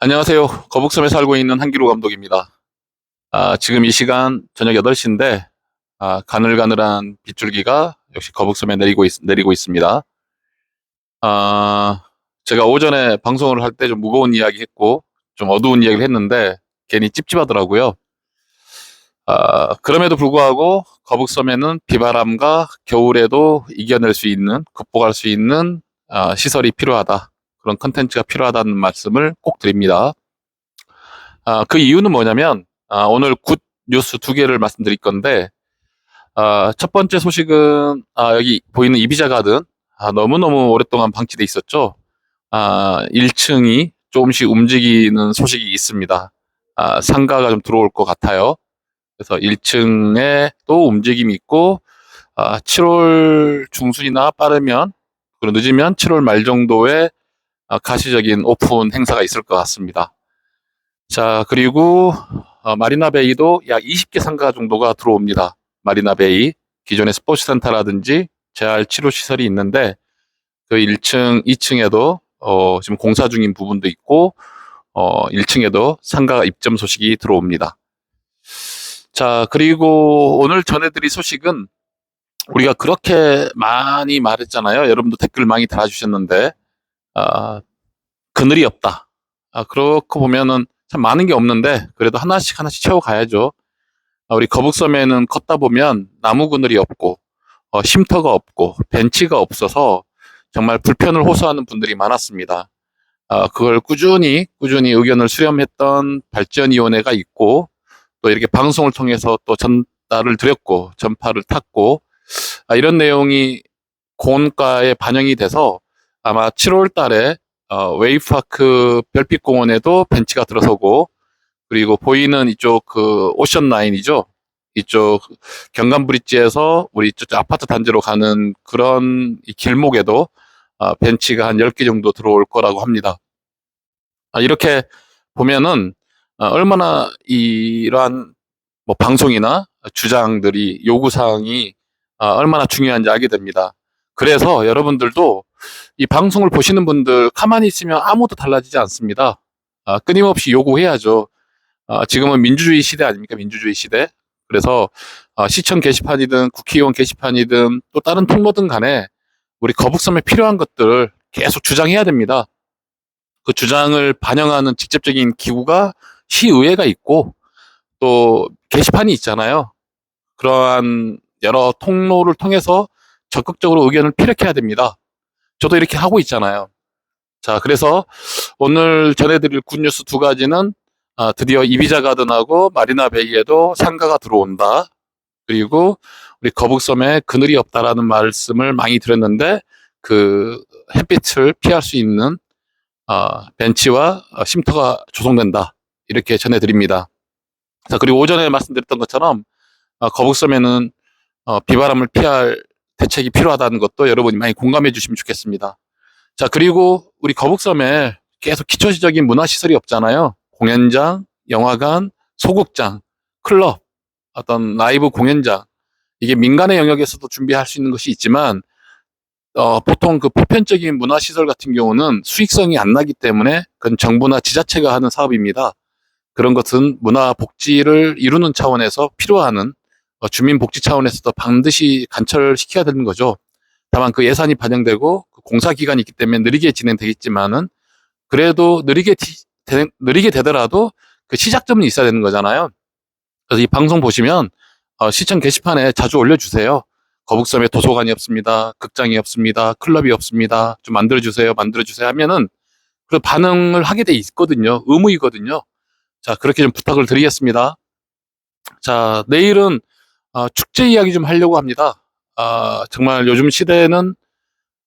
안녕하세요. 거북섬에 살고 있는 한기로 감독입니다. 아, 지금 이 시간 저녁 8시인데, 아, 가늘가늘한 빗줄기가 역시 거북섬에 내리고, 있, 내리고 있습니다. 아, 제가 오전에 방송을 할 때 좀 무거운 이야기 했고, 좀 어두운 이야기를 했는데, 괜히 찝찝하더라고요. 아, 그럼에도 불구하고 거북섬에는 비바람과 겨울에도 이겨낼 수 있는, 극복할 수 있는 아, 시설이 필요하다. 그런 컨텐츠가 필요하다는 말씀을 꼭 드립니다. 아, 그 이유는 뭐냐면 아, 오늘 굿 뉴스 두 개를 말씀드릴 건데 아, 첫 번째 소식은 아, 여기 보이는 이비자 가든 아, 너무너무 오랫동안 방치돼 있었죠. 아, 1층이 조금씩 움직이는 소식이 있습니다. 아, 상가가 좀 들어올 것 같아요. 그래서 1층에 또 움직임이 있고 아, 7월 중순이나 빠르면 그리고 늦으면 7월 말 정도에 아, 가시적인 오픈 행사가 있을 것 같습니다. 자, 그리고 어, 마리나 베이도 약 20개 상가 정도가 들어옵니다. 마리나 베이. 기존의 스포츠 센터라든지 재활 치료 시설이 있는데 그 1층, 2층에도 어, 지금 공사 중인 부분도 있고 어, 1층에도 상가 입점 소식이 들어옵니다. 자, 그리고 오늘 전해드릴 소식은 우리가 그렇게 많이 말했잖아요. 여러분도 댓글 많이 달아주셨는데 아, 그늘이 없다. 아, 그렇고 보면은 참 많은 게 없는데 그래도 하나씩 하나씩 채워가야죠. 아, 우리 거북섬에는 걷다 보면 나무 그늘이 없고 어, 쉼터가 없고 벤치가 없어서 정말 불편을 호소하는 분들이 많았습니다. 아, 그걸 꾸준히 꾸준히 의견을 수렴했던 발전위원회가 있고 또 이렇게 방송을 통해서 또 전달을 드렸고 전파를 탔고 아, 이런 내용이 고온가에 반영이 돼서 아마 7월 달에 어, 웨이파크 별빛공원에도 벤치가 들어서고 그리고 보이는 이쪽 그 오션 라인이죠. 이쪽 경감 브릿지에서 우리 이쪽 아파트 단지로 가는 그런 이 길목에도 어, 벤치가 한 10개 정도 들어올 거라고 합니다. 아, 이렇게 보면은 어, 얼마나 이러한 뭐 방송이나 주장들이 요구사항이 어, 얼마나 중요한지 알게 됩니다. 그래서 여러분들도 이 방송을 보시는 분들 가만히 있으면 아무도 달라지지 않습니다. 아, 끊임없이 요구해야죠. 아, 지금은 민주주의 시대 아닙니까? 민주주의 시대. 그래서 아, 시청 게시판이든 국회의원 게시판이든 또 다른 통로든 간에 우리 거북섬에 필요한 것들을 계속 주장해야 됩니다. 그 주장을 반영하는 직접적인 기구가 시의회가 있고 또 게시판이 있잖아요. 그러한 여러 통로를 통해서 적극적으로 의견을 피력해야 됩니다. 저도 이렇게 하고 있잖아요. 자, 그래서 오늘 전해드릴 굿뉴스 두 가지는 아, 드디어 이비자 가든하고 마리나 베이에도 상가가 들어온다. 그리고 우리 거북섬에 그늘이 없다라는 말씀을 많이 드렸는데 그 햇빛을 피할 수 있는 어, 벤치와 어, 쉼터가 조성된다. 이렇게 전해드립니다. 자, 그리고 오전에 말씀드렸던 것처럼 어, 거북섬에는 어, 비바람을 피할 대책이 필요하다는 것도 여러분이 많이 공감해 주시면 좋겠습니다. 자, 그리고 우리 거북섬에 계속 기초시적인 문화시설이 없잖아요. 공연장, 영화관, 소극장, 클럽, 어떤 라이브 공연장. 이게 민간의 영역에서도 준비할 수 있는 것이 있지만, 어, 보통 그 보편적인 문화시설 같은 경우는 수익성이 안 나기 때문에 그건 정부나 지자체가 하는 사업입니다. 그런 것은 문화 복지를 이루는 차원에서 필요하는 어, 주민복지 차원에서도 반드시 관철시켜야 되는 거죠. 다만 그 예산이 반영되고 그 공사 기간이 있기 때문에 느리게 진행되겠지만은 그래도 느리게 되, 느리게 되더라도 그 시작점은 있어야 되는 거잖아요. 그래서 이 방송 보시면 어, 시청 게시판에 자주 올려주세요. 거북섬에 도서관이 없습니다. 극장이 없습니다. 클럽이 없습니다. 좀 만들어주세요. 만들어주세요 하면은 그 반응을 하게 돼 있거든요. 의무이거든요. 자, 그렇게 좀 부탁을 드리겠습니다. 자, 내일은 어, 축제 이야기 좀 하려고 합니다. 어, 정말 요즘 시대에는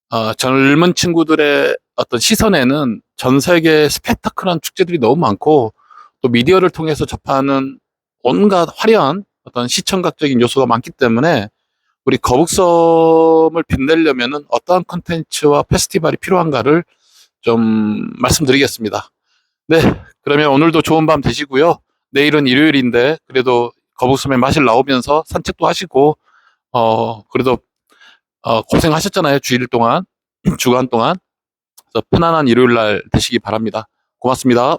어, 젊은 친구들의 어떤 시선에는 전 세계 스펙타클한 축제들이 너무 많고 또 미디어를 통해서 접하는 온갖 화려한 어떤 시청각적인 요소가 많기 때문에 우리 거북섬을 빛내려면은 어떠한 컨텐츠와 페스티벌이 필요한가를 좀 말씀드리겠습니다. 네, 그러면 오늘도 좋은 밤 되시고요. 내일은 일요일인데 그래도 거북섬에 마실 나오면서 산책도 하시고 어 그래도 어 고생하셨잖아요 주일 동안 주간 동안 그래서 편안한 일요일 날 되시기 바랍니다 고맙습니다.